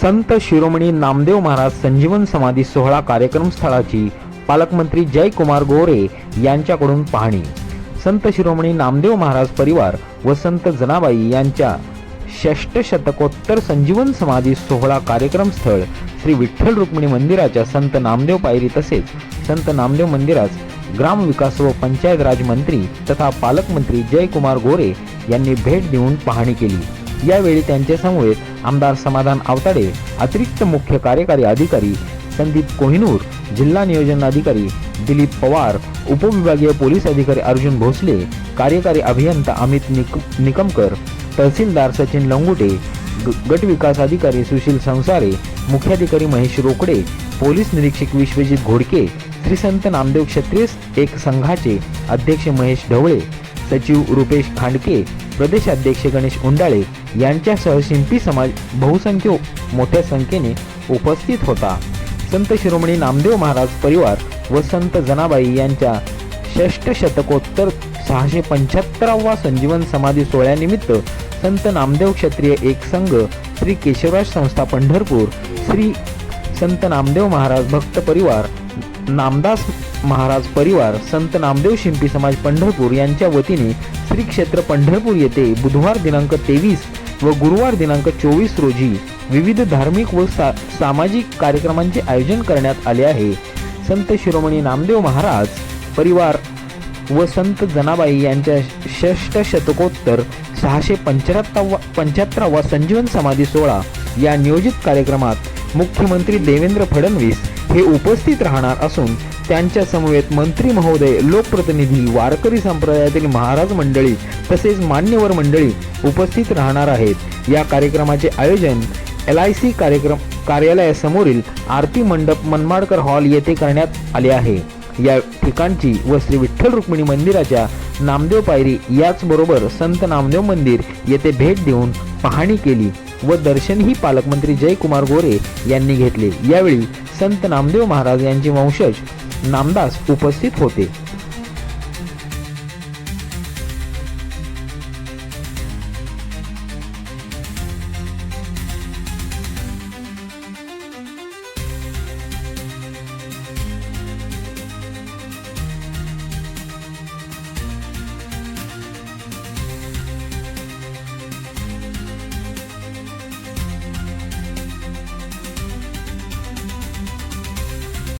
संत शिरोमणी नामदेव महाराज संजीवन समाधी सोहळा कार्यक्रम स्थळाची पालकमंत्री जयकुमार गोरे यांच्याकडून पाहणी. संत शिरोमणी नामदेव महाराज परिवार व संत जनाबाई यांच्या षष्टशतकोत्तर संजीवन समाधी सोहळा कार्यक्रम स्थळ श्री विठ्ठल रुक्मिणी मंदिराच्या संत नामदेव पायरी तसेच संत नामदेव मंदिरास ग्रामविकास व पंचायत राज मंत्री तथा पालकमंत्री जयकुमार गोरे यांनी भेट देऊन पाहणी केली. यावेळी त्यांच्या समवेत आमदार समाधान आवताडे अतिरिक्त मुख्य कार्यकारी अधिकारी संदीप कोहिनूर जिल्हा नियोजन अधिकारी दिलीप पवार उपविभागीय पोलीस अधिकारी अर्जुन भोसले कार्यकारी अभियंता अमित निक निकमकर तहसीलदार सचिन लंगुटे ग- गट विकास अधिकारी सुशील संसारे मुख्याधिकारी महेश रोकडे पोलीस निरीक्षक विश्वजित घोडके श्री संत नामदेव क्षत्रिय एक संघाचे अध्यक्ष महेश ढवळे सचिव रुपेश खांडके प्रदेशाध्यक्ष गणेश उंडाळे यांच्यासह शिंपी समाज बहुसंख्य मोठ्या संख्येने उपस्थित होता. संत शिरोमणी नामदेव महाराज परिवार व संत जनाबाई यांच्या षष्टशतकोत्तर सहाशे पंच्याहत्तरावा संजीवन समाधी सोहळ्यानिमित्त संत नामदेव क्षत्रिय एक संघ श्री केशवराज संस्था पंढरपूर श्री संत नामदेव महाराज भक्त परिवार नामदास महाराज परिवार संत नामदेव शिंपी समाज पंढरपूर यांच्या वतीने श्री क्षेत्र पंढरपूर येथे बुधवार दिनांक तेवीस व गुरुवार दिनांक चोवीस रोजी विविध धार्मिक व सा सामाजिक कार्यक्रमांचे आयोजन करण्यात आले आहे. संत शिरोमणी नामदेव महाराज परिवार व संत जनाबाई यांच्या षष्ट शतकोत्तर सहाशे पंच्याहत्तरावा पंच्याहत्तरावा संजीवन समाधी सोहळा या नियोजित कार्यक्रमात मुख्यमंत्री देवेंद्र फडणवीस हे उपस्थित राहणार असून त्यांच्या समवेत मंत्री महोदय लोकप्रतिनिधी वारकरी संप्रदायातील महाराज मंडळी तसेच मान्यवर मंडळी उपस्थित राहणार आहेत. या कार्यक्रमाचे आयोजन एल आय सी कार्यक्रम कार्यालयासमोरील आरती मंडप मनमाडकर हॉल येथे करण्यात आले आहे. या ठिकाणची व श्री विठ्ठल रुक्मिणी मंदिराच्या नामदेव पायरी याचबरोबर संत नामदेव मंदिर येथे भेट देऊन पाहणी केली. व दर्शनही पालकमंत्री जयकुमार गोरे यांनी घेतले. यावेळी संत नामदेव महाराज यांचे वंशज नामदास उपस्थित होते.